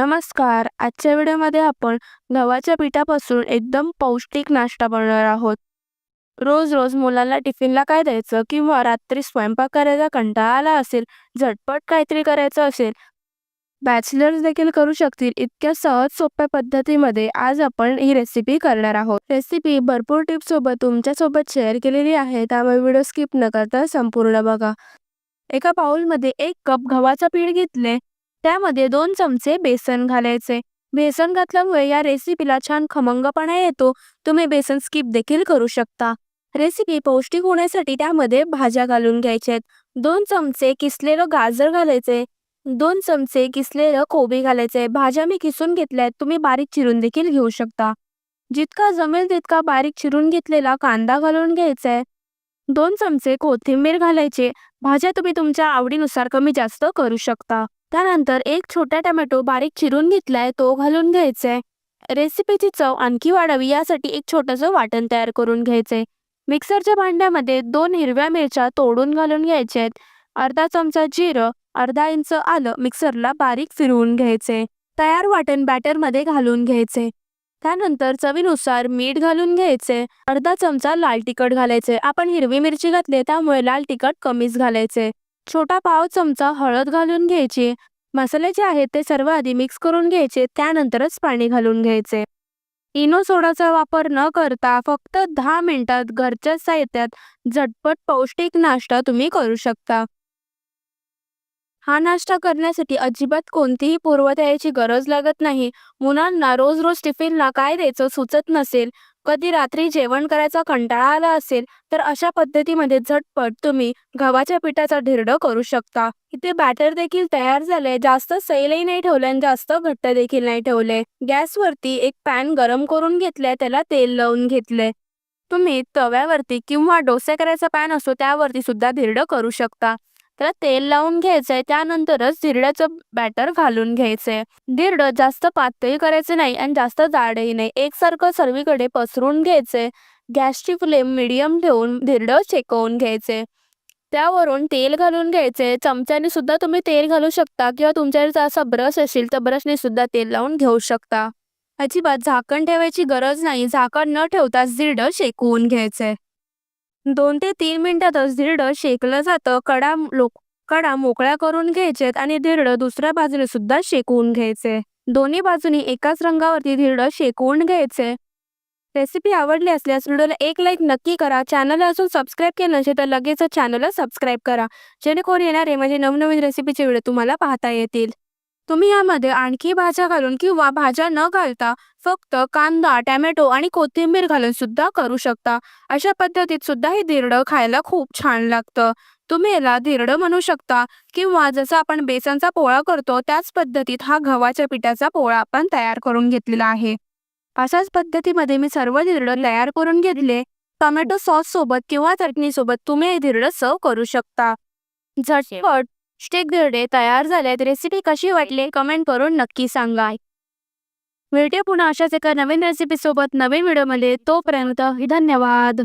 नमस्कार. आजच्या व्हिडिओमध्ये आपण गव्हाच्या पिठापासून एकदम पौष्टिक नाश्ता बनवणार आहोत. रोज रोज मुलांना टिफिनला काय द्यायचं किंवा रात्री स्वयंपाक करायचा कंटाळा आला असेल झटपट काहीतरी करायचं असेल बॅचलर्स देखील करू शकतील इतक्या सहज सोप्या पद्धतीमध्ये आज आपण ही रेसिपी करणार आहोत. रेसिपी भरपूर टिप्ससोबत तुमच्यासोबत शेअर केलेली आहे त्यामुळे व्हिडिओ स्किप न करता संपूर्ण बघा. एका बाउलमध्ये एक कप गव्हाचं पीठ घेतले. त्यामध्ये दोन चमचे बेसन घालायचे. बेसन घातल्यामुळे या रेसिपीला छान खमंगपणा येतो. तुम्ही बेसन स्किप देखील करू शकता. रेसिपी पौष्टिक होण्यासाठी त्यामध्ये भाज्या घालून घ्यायच्यात दोन चमचे किसलेलं गाजर घालायचे. दोन चमचे किसलेलं कोबी घालायचे. भाज्या मी किसून घेतल्यात तुम्ही बारीक चिरून देखील घेऊ शकता. जितका जमेल तितका बारीक चिरून घेतलेला कांदा घालून घ्यायचा आहे. दोन चमचे कोथिंबीर घालायचे. भाज्या तुम्ही तुमच्या आवडीनुसार कमी जास्त करू शकता. त्यानंतर एक छोटा टोमॅटो बारीक चिरून घेतलाय तो घालून घ्यायचाय. रेसिपीची चव आणखी वाढावी यासाठी एक छोटंसं वाटण तयार करून घ्यायचंय. मिक्सरच्या भांड्यामध्ये दोन हिरव्या मिरच्या तोडून घालून घ्यायच्या आहेत अर्धा चमचा जिरं अर्धा इंच आलं मिक्सरला बारीक फिरवून घ्यायचे तयार वाटण बॅटरमध्ये घालून घ्यायचे त्यानंतर चवीनुसार मीठ घालून घ्यायचे अर्धा चमचा लाल तिखट घालायचे आपण हिरवी मिरची घातली त्यामुळे लाल तिखट कमीच घालायचे छोटा पाव चमचा हळद घालून घ्यायची. मसाले जे आहेत ते सर्व आधी मिक्स करून घ्यायचे त्यानंतरच पाणी घालून घ्यायचे. इनो सोडाचा वापर न करता फक्त दहा मिनिटात घरच्या साहित्यात झटपट पौष्टिक नाश्ता तुम्ही करू शकता. हा नाश्ता करण्यासाठी अजिबात कोणतीही पूर्वतयाची गरज लागत नाही. मुलांना रोज रोज टिफिनला काय द्यायचं सुचत नसेल कधी रात्री जेवण करायचा कंटाळा आला असेल तर अशा पद्धतीमध्ये झटपट तुम्ही गव्हाच्या पिठाचा ढिरडं करू शकता. इथे बॅटर देखील तयार झालंय जास्त सैलही नाही ठेवले आणि जास्त घट्ट देखील नाही ठेवले. गॅसवरती एक पॅन गरम करून घेतलंय त्याला तेल लावून घेतलंय. तुम्ही तव्यावरती किंवा डोसे करायचा पॅन असतो त्यावरती सुद्धा धिरडं करू शकता. त्याला तेल लावून घ्यायचंय. त्यानंतरच धिरड्याचं बॅटर घालून घ्यायचंय. धिरडं जास्त पातळी करायचं नाही आणि जास्त जाडही नाही. एकसारखं सर्वीकडे पसरून घ्यायचंय. गॅसची फ्लेम मिडियम ठेवून धिरडं शेकवून घ्यायचे त्यावरून तेल घालून घ्यायचे चमच्याने सुद्धा तुम्ही तेल घालू शकता किंवा तुमच्याकडे असा ब्रश असेल तर ब्रशने सुद्धा तेल लावून घेऊ शकता. अजिबात झाकण ठेवायची गरज नाही. झाकण न ठेवता धिरडं शेकवून घ्यायचंय. दोन ते तीन मिनिटातच धिरडं शेकलं जातं. कडा लोक कडा मोकळ्या करून घ्यायचेत आणि धिरडं दुसऱ्या बाजूने सुद्धा शेकवून घ्यायचे. दोन्ही बाजूनी एकाच रंगावरती धिरड शेकवून घ्यायचे. रेसिपी आवडली असल्यास व्हिडिओला एक लाईक नक्की करा. चॅनल अजून सबस्क्राईब केलं नसेल तर लगेच चॅनलला सबस्क्राईब करा. जेणेकरून येणारे म्हणजे नवनवीन रेसिपीचे व्हिडिओ तुम्हाला पाहता येतील. तुम्ही यामध्ये आणखी भाज्या घालून किंवा भाज्या न घालता फक्त कांदा टॅमॅटो आणि कोथिंबीर घालून सुद्धा करू शकता. अशा पद्धतीत सुद्धा हे धिरडं खायला खूप छान लागतं. तुम्ही याला धिरडं म्हणू शकता किंवा जसं आपण बेसनचा पोळा करतो त्याच पद्धतीत हा गव्हाच्या पिठाचा पोळा आपण तयार करून घेतलेला आहे. अशाच पद्धतीमध्ये मी सर्व धिरडं तयार करून घेतले. टोमॅटो सॉस सोबत किंवा चटणी सोबत तुम्ही हे धिरडं सर्व करू शकता. झटपट स्टेक धिरडे तयार झालेत. रेसिपी कशी वाटली? कमेंट करून नक्की सांगा. भेटूया पुन्हा अशाच एका नवीन रेसिपीसोबत नवीन व्हिडिओमध्ये. तोपर्यंत धन्यवाद.